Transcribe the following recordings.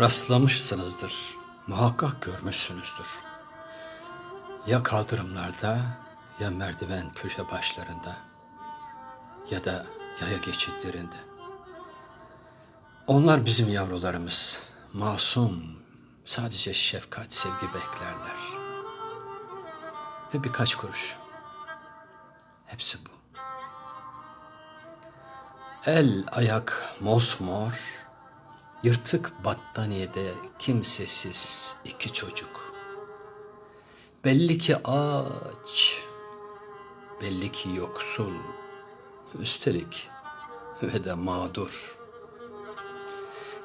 rastlamışsınızdır. Muhakkak görmüşsünüzdür. Ya kaldırımlarda ya merdiven köşe başlarında ya da yaya geçitlerinde. Onlar bizim yavrularımız. Masum, sadece şefkat, sevgi beklerler. Ve birkaç kuruş. Hepsi bu. El ayak mosmor, yırtık battaniyede kimsesiz iki çocuk. Belli ki aç, belli ki yoksul, üstelik ve de mağdur.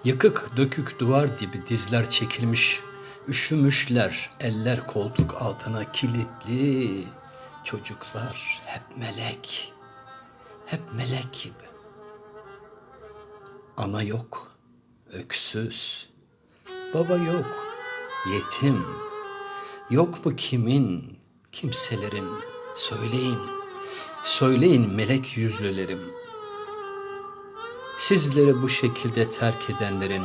Yıkık dökük duvar dibi dizler çekilmiş, üşümüşler, eller koltuk altına kilitli. Çocuklar hep melek, hep melek gibi. Ana yok, öksüz. Baba yok, yetim. Yok mu kimin, kimselerin? Söyleyin, söyleyin melek yüzlülerim. Sizleri bu şekilde terk edenlerin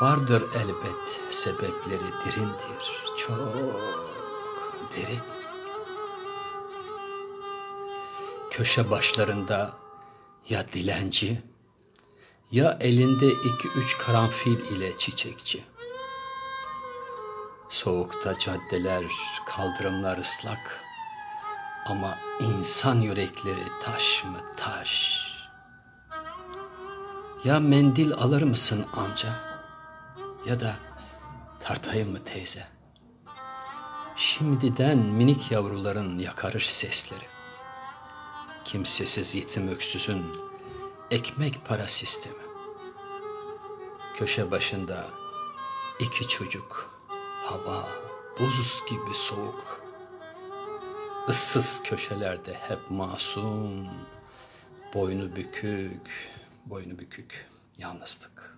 vardır elbet sebepleri derindir, çok derin. Köşe başlarında ya dilenci ya elinde iki üç karanfil ile çiçekçi. Soğukta caddeler, kaldırımlar ıslak ama insan yürekleri taş mı taş. Ya mendil alır mısın amca ya da tartayım mı teyze? Şimdiden minik yavruların yakarış sesleri. Kimsesiz yetim öksüzün ekmek para sistemi. Köşe başında iki çocuk, hava buz gibi soğuk. Issız köşelerde hep masum, boynu bükük, boynu bükük, yalnızlık.